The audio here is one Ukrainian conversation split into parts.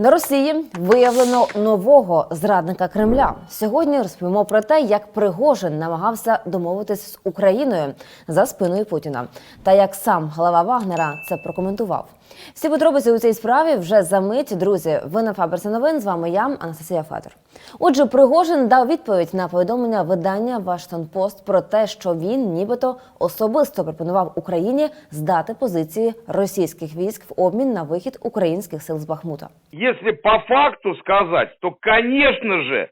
На Росії виявлено нового зрадника Кремля. Сьогодні розповімо про те, як Пригожин намагався домовитись з Україною за спиною Путіна, та як сам голова Вагнера це прокоментував. Всі подробиці у цій справі вже за мить. Друзі, ви на Фаберсі новин. З вами я, Анастасія Федор. Отже, Пригожин дав відповідь на повідомлення видання Вашингтон Пост про те, що він нібито особисто пропонував Україні здати позиції російських військ в обмін на вихід українських сил з Бахмута. Если по факту сказать, то, конечно же,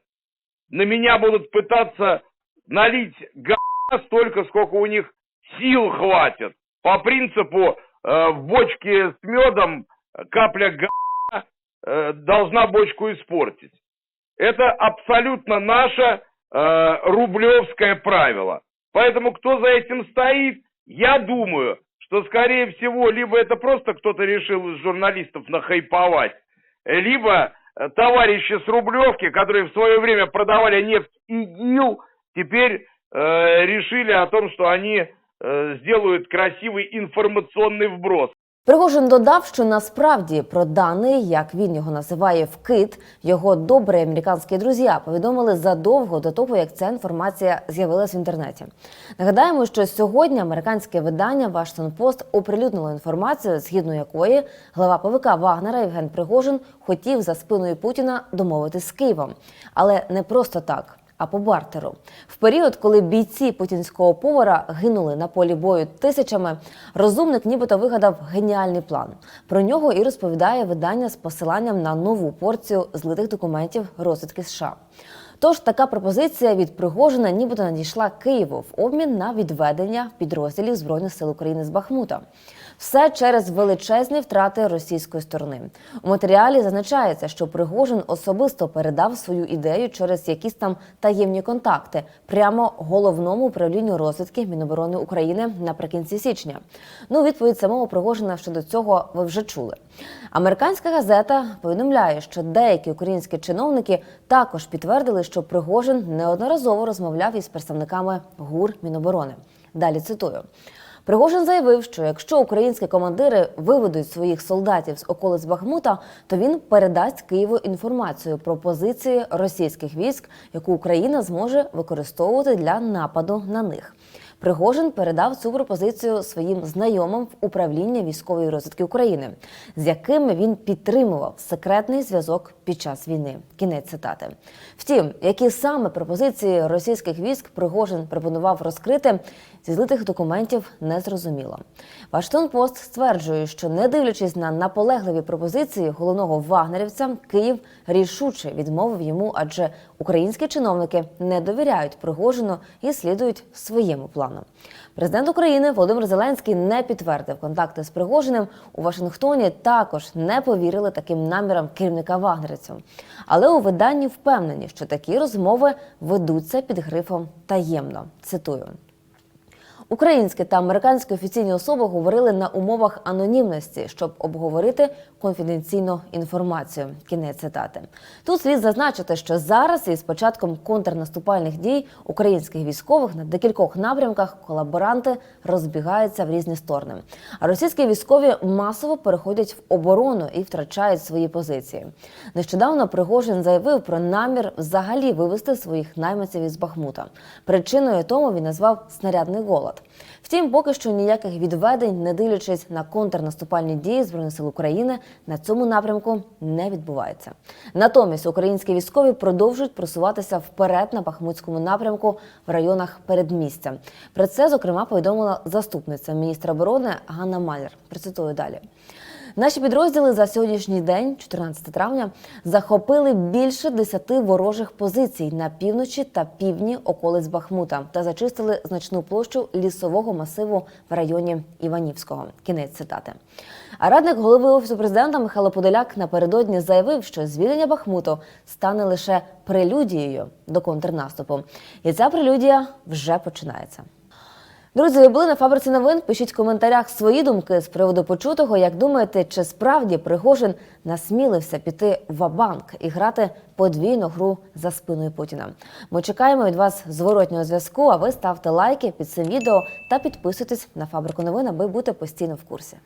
на меня будут пытаться налить га столько, сколько у них сил хватит. По принципу, э, в бочке с медом капля га э, должна бочку испортить. Это абсолютно наше э, рублевское правило. Поэтому кто за этим стоит, я думаю, что скорее всего либо это просто кто-то решил из журналистов нахайповать, либо э, товарищи с Рублевки, которые в свое время продавали нефть ИГИЛ, теперь э, решили о том, что они э, сделают красивый информационный вброс. Пригожин додав, що насправді про даний, як він його називає, вкид, його добрі американські друзі повідомили задовго до того, як ця інформація з'явилась в інтернеті. Нагадаємо, що сьогодні американське видання Вашингтон Пост оприлюднило інформацію, згідно якої глава ПВК Вагнера Євген Пригожин хотів за спиною Путіна домовитись з Києвом, але не просто так. А по бартеру в період, коли бійці путінського повара гинули на полі бою тисячами, розумник нібито вигадав геніальний план. Про нього і розповідає видання з посиланням на нову порцію злитих документів розвідки США. Тож така пропозиція від Пригожина нібито надійшла Києву в обмін на відведення підрозділів збройних сил України з Бахмута. Все через величезні втрати російської сторони. У матеріалі зазначається, що Пригожин особисто передав свою ідею через якісь там таємні контакти прямо головному управлінню розвідки Міноборони України наприкінці січня. Ну, відповідь самого Пригожина щодо цього ви вже чули. Американська газета повідомляє, що деякі українські чиновники також підтвердили, що Пригожин неодноразово розмовляв із представниками ГУР Міноборони. Далі цитую. Пригожин заявив, що якщо українські командири виведуть своїх солдатів з околиць Бахмута, то він передасть Києву інформацію про позиції російських військ, яку Україна зможе використовувати для нападу на них. Пригожин передав цю пропозицію своїм знайомим в управління військової розвідки України, з якими він підтримував секретний зв'язок під час війни. Кінець цитати. Втім, які саме пропозиції російських військ Пригожин пропонував розкрити, зі злитих документів не зрозуміло. Вашингтон Пост стверджує, що не дивлячись на наполегливі пропозиції головного вагнерівця, Київ рішуче відмовив йому, адже українські чиновники не довіряють Пригожину і слідують своєму плану. Президент України Володимир Зеленський не підтвердив контакти з Пригожиним у Вашингтоні. Також не повірили таким намірам керівника вагнерівців. Але у виданні впевнені, що такі розмови ведуться під грифом таємно. Цитую. Українські та американські офіційні особи говорили на умовах анонімності, щоб обговорити конфіденційну інформацію. Кінець цитати. Тут слід зазначити, що зараз із початком контрнаступальних дій українських військових на декількох напрямках колаборанти розбігаються в різні сторони. А російські військові масово переходять в оборону і втрачають свої позиції. Нещодавно Пригожин заявив про намір взагалі вивести своїх найманців із Бахмута. Причиною тому він назвав снарядний голод. Втім, поки що ніяких відведень, не дивлячись на контрнаступальні дії збройних сил України, на цьому напрямку не відбувається. Натомість українські військові продовжують просуватися вперед на Бахмутському напрямку в районах передмістя. Про це зокрема повідомила заступниця міністра оборони Ганна Малер. Процитую далі. Наші підрозділи за сьогоднішній день, 14 травня, захопили більше 10 ворожих позицій на півночі та півдні околиць Бахмута та зачистили значну площу лісового масиву в районі Іванівського. Кінець цитати. А радник голови офісу президента Михайло Подоляк напередодні заявив, що звільнення Бахмуту стане лише прелюдією до контрнаступу, і ця прелюдія вже починається. Друзі, ви були на фабриці новин. Пишіть в коментарях свої думки з приводу почутого. Як думаєте, чи справді Пригожин насмілився піти в банк і грати подвійну гру за спиною Путіна? Ми чекаємо від вас зворотнього зв'язку. А ви ставте лайки під цим відео та підписуйтесь на фабрику новин, аби бути постійно в курсі.